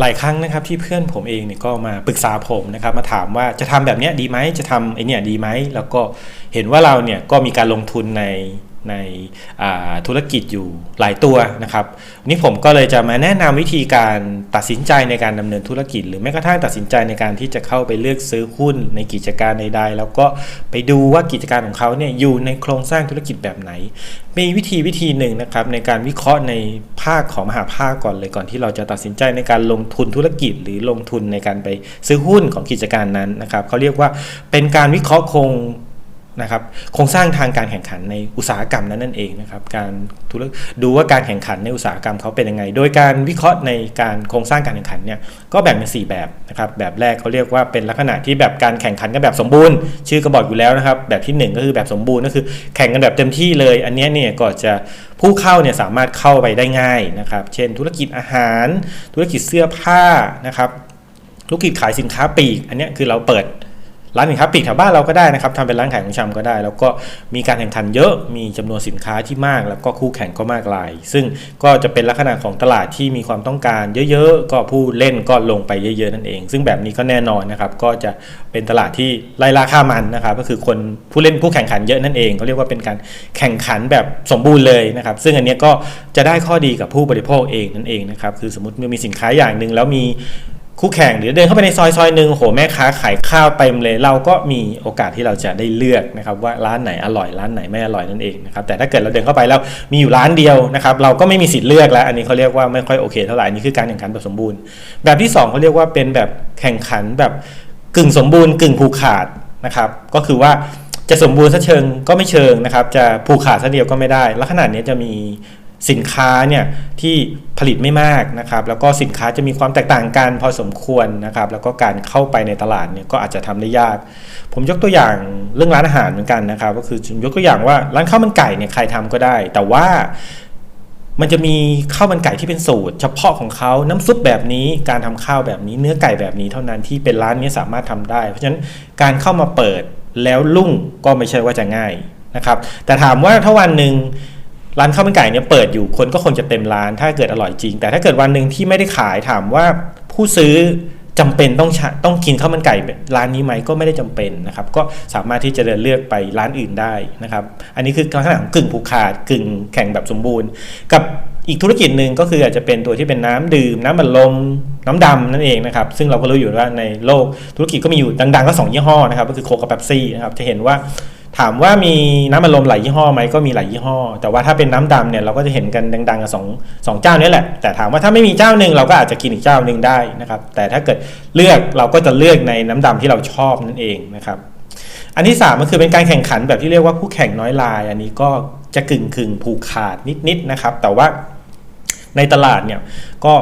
หลายครั้งนะครับที่เพื่อนผมเองเนี่ยก็มาปรึกษาผมนะครับมาถามว่าจะทำแบบเนี้ยดีไหมจะทำไอเนี่ยดีไหมแล้วก็เห็นว่าเราเนี่ยก็มีการลงทุนใน ในธุรกิจอยู่หลายตัวนะครับวันนี้ผมก็เลยจะมาแนะนำวิธีการตัดสินใจในการดำเนินธุรกิจ หรือแม้กระทั่งตัดสินใจในการที่จะเข้าไปเลือกซื้อหุ้นในกิจการใดๆ แล้วก็ไปดูว่ากิจการของเขาเนี่ยอยู่ในโครงสร้างธุรกิจแบบไหน มีวิธีวิธีหนึ่งนะครับในการวิเคราะห์ในภาคของมหาภาคก่อนเลยก่อนที่เราจะตัดสินใจในการลงทุนธุรกิจ หรือลงทุนในการไปซื้อหุ้นของกิจการนั้นนะครับเขาเรียกว่าเป็นการวิเคราะห์โครง นะครับโครงสร้างทางการแข่งขันในอุตสาหกรรมนั้นนั่นเองนะครับการธุรดูว่าการแข่งขันในอุตสาหกรรมเขาเป็นยังไง โดยการวิเคราะห์ในการโครงสร้างการแข่งขันเนี่ยก็แบ่งเป็น4แบบนะครับแบบแรกเขาเรียกว่าเป็นลักษณะที่แบบการแข่งขันกันแบบสมบูรณ์ ชื่อก็บอกอยู่แล้วนะครับแบบที่หนึ่งก็คือแบบสมบูรณ์ก็คือ แข่งกันแบบเต็มที่เลย อันนี้เนี่ยก็จะผู้เข้าเนี่ยสามารถเข้าไปได้ง่ายนะครับเช่น ธุรกิจอาหาร ธุรกิจเสื้อผ้านะครับธุรกิจขายสินค้าปลีก อันนี้คือเราเปิด ร้านสินค้าปลีกแถวบ้านเราก็ได้นะครับทำเป็นร้านขายของชำก็ได้ แล้วก็มีการแข่งขันเยอะมีจำนวนสินค้าที่มาก แล้วก็คู่แข่งก็มากลาย ซึ่งก็จะเป็นลักษณะของตลาดที่มีความต้องการเยอะๆ ก็ผู้เล่นก็ลงไปเยอะๆนั่นเอง ซึ่งแบบนี้ก็แน่นอนนะครับก็จะเป็นตลาดที่ไล่ราคามันนะครับก็คือคนผู้เล่นผู้แข่งขันเยอะนั่นเองเขาเรียกว่าเป็นการแข่งขันแบบสมบูรณ์เลยนะครับซึ่งอันนี้ก็จะได้ข้อดีกับผู้บริโภคเองนั่นเองนะครับคือสมมติมีสินค้าอย่างหนึ่งแล้วมี คู่แข่งหรือเดินเข้าไปในซอยซอยหนึ่งโหแม่ค้าขายข้าวเต็มเลย เราก็มีโอกาสที่เราจะได้เลือกนะครับว่าร้านไหนอร่อยร้านไหนไม่อร่อยนั่นเองนะครับแต่ถ้าเกิดเราเดินเข้าไปแล้วมีอยู่ร้านเดียวนะครับเราก็ไม่มีสิทธิ์เลือกแล้ว อันนี้เขาเรียกว่าไม่ค่อยโอเคเท่าไหร่อันนี้คือการแข่งขันแบบสมบูรณ์ แบบที่สองเขาเรียกว่าเป็นแบบแข่งขันแบบกึ่งสมบูรณ์กึ่งผูกขาดนะครับก็คือว่าจะสมบูรณ์ซะเชิงก็ไม่เชิงนะครับจะผูกขาดซะเดียวก็ไม่ได้ แลักษณะนี้จะมี สินค้าเนี่ยที่ผลิตไม่มากนะครับแล้วก็สินค้าจะมีความแตกต่างกันพอสมควรนะครับแล้วก็การเข้าไปในตลาดเนี่ยก็อาจจะทำได้ยาก ผมยกตัวอย่างเรื่องร้านอาหารเหมือนกันนะครับ ก็คือยกตัวอย่างว่าร้านข้าวมันไก่เนี่ยใครทำก็ได้ แต่ว่ามันจะมีข้าวมันไก่ที่เป็นสูตร เฉพาะของเขาน้ำซุปแบบนี้ การทำข้าวแบบนี้ เนื้อไก่แบบนี้เท่านั้นที่เป็นร้านนี้สามารถทำได้ เพราะฉะนั้นการเข้ามาเปิดแล้วลุ่งก็ไม่ใช่ว่าจะง่ายนะครับ แต่ถามว่าถ้าวันหนึ่ง ร้านข้าวมันไก่เนี่ยเปิดอยู่คนก็คงจะเต็มร้านถ้าเกิดอร่อยจริง แต่ถ้าเกิดวันหนึ่งที่ไม่ได้ขายถามว่าผู้ซื้อจำเป็นต้องต้องกินข้าวมันไก่ร้านนี้ไหมก็ไม่ได้จำเป็นนะครับ ก็สามารถที่จะเดินเลือกไปร้านอื่นได้นะครับ อันนี้คือลักษณะของกึ่งผูกขาดกึ่งแข่งแบบสมบูรณ์ กับอีกธุรกิจหนึ่งก็คืออาจจะเป็นตัวที่เป็นน้ำดื่ม น้ำบัลลม น้ำดำนั่นเองนะครับ ซึ่งเราก็รู้อยู่ว่าในโลกธุรกิจก็มีอยู่ดังๆก็สองยี่ห้อนะครับ ก็คือโคกับเบปซี่นะครับจะเห็นว่า ถามว่ามีน้ำมันลมหลายยี่ห้อไหมก็มีหลายยี่ห้อ แต่ว่าถ้าเป็นน้ำดำเนี่ยเราก็จะเห็นกันดังๆกับสองสองเจ้านี้แหละ แต่ถามว่าถ้าไม่มีเจ้าหนึ่งเราก็อาจจะกินอีกเจ้าหนึ่งได้นะครับ แต่ถ้าเกิดเลือกเราก็จะเลือกในน้ำดำที่เราชอบนั่นเองนะครับ อันที่3ก็คือเป็นการแข่งขันแบบที่เรียกว่าผู้แข่งน้อยลาย อันนี้ก็จะกึ่งกึ่งผูกขาดนิดๆนะครับ แต่ว่าในตลาดเนี่ยก็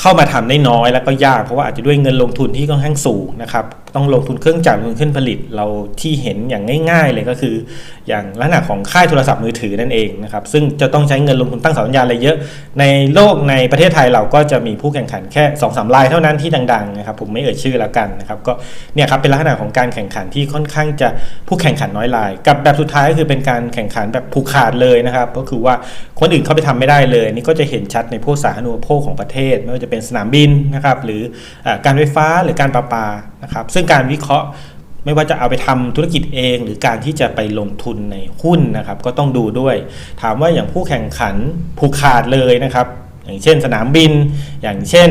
เข้ามาทำได้น้อยแล้วก็ยากเพราะว่าอาจจะด้วยเงินลงทุนที่ค่อนข้างสูงนะครับ ต้องลงทุนเครื่องจักรลงทุนขึ้นผลิตเราที่เห็นอย่างง่าย ๆ เลยก็คือ อย่างลักษณะของค่ายโทรศัพท์มือถือนั่นเองนะครับซึ่งจะต้องใช้เงินลงทุนตั้งสัญญาอะไรเยอะ ในโลกในประเทศไทยเราก็จะมีผู้แข่งขันแค่2อสารายเท่านั้นที่ดังๆนะครับผมไม่เอ่ยชื่อแล้วกันนะครับก็เนี่ยครับเป็นลักษณะของการแข่งขันที่ค่อนข้างจะผู้แข่งขันน้อยราย กับแบบสุดท้ายก็คือเป็นการแข่งขันแบบผูกขาดเลยนะครับก็คือว่าคนอื่นเขาไปทำไม่ได้เลย นี่ก็จะเห็นชัดในพวกสาธารณูปโภคของประเทศ ไม่ว่าจะเป็นสนามบินนะครับหรือการไฟฟ้าหรือการประปานะครับซึ่งการวิเคราะห์ไม่ว่าจะเอาไปทำธุรกิจเอง หรือการที่จะไปลงทุนในหุ้นนะครับก็ต้องดูด้วย ถามว่าอย่างผู้แข่งขันผูกขาดเลยนะครับอย่างเช่น สนามบิน อย่างเช่น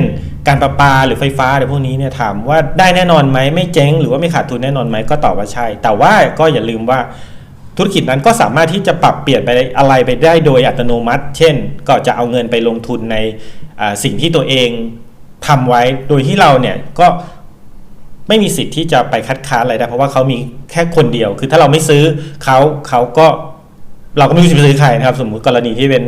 การประปาหรือไฟฟ้าอะไรพวกนี้เนี่ยถามว่าได้แน่นอนไหมไม่เจ๊ง หรือว่าไม่ขาดทุนแน่นอนไหมก็ตอบว่าใช่ แต่ว่าก็อย่าลืมว่าธุรกิจนั้นก็สามารถที่จะปรับเปลี่ยนไปอะไรไปได้โดยอัตโนมัติ เช่น ก็จะเอาเงินไปลงทุนในสิ่งที่ตัวเองทำไว้โดยที่เราเนี่ยก็ ไม่มีสิทธิ์ที่จะไปคัดค้านอะไรได้เพราะว่าเขามีแค่คนเดียว คือถ้าเราไม่ซื้อเขาเขาก็เราก็ไม่รู้จะไปซื้อใครนะครับ สมมติกรณีที่เป็น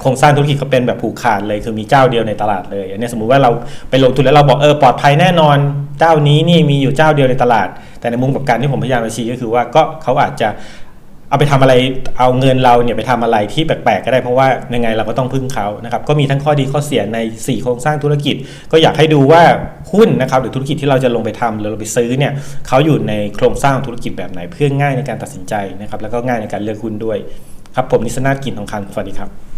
โครงสร้างธุรกิจเขาเป็นแบบผูกขาดเลย คือมีเจ้าเดียวในตลาดเลยอันนี้สมมุติว่าเราไปลงทุนแล้วเราบอกเออปลอดภัยแน่นอนเจ้านี้นี่มีอยู่เจ้าเดียวในตลาด แต่ในมุมกับการที่ผมพยายามชี้ก็คือว่าก็เขาอาจจะ เอาไปทำอะไรเอาเงินเราเนี่ยไปทำอะไรที่แปลกๆก็ได้เพราะว่ายังไงเราก็ต้องพึ่งเขานะครับก็มีทั้งข้อดีข้อเสียใน 4 โครงสร้างธุรกิจ ก็อยากให้ดูว่าหุ้นนะครับหรือธุรกิจที่เราจะลงไปทำหรือเราไปซื้อเนี่ยเขาอยู่ในโครงสร้างธุรกิจแบบไหนเพื่อง่ายในการตัดสินใจนะครับแล้วก็ง่ายในการเลือกหุ้นด้วยครับผมนิสนากินทองคำสวัสดีครับ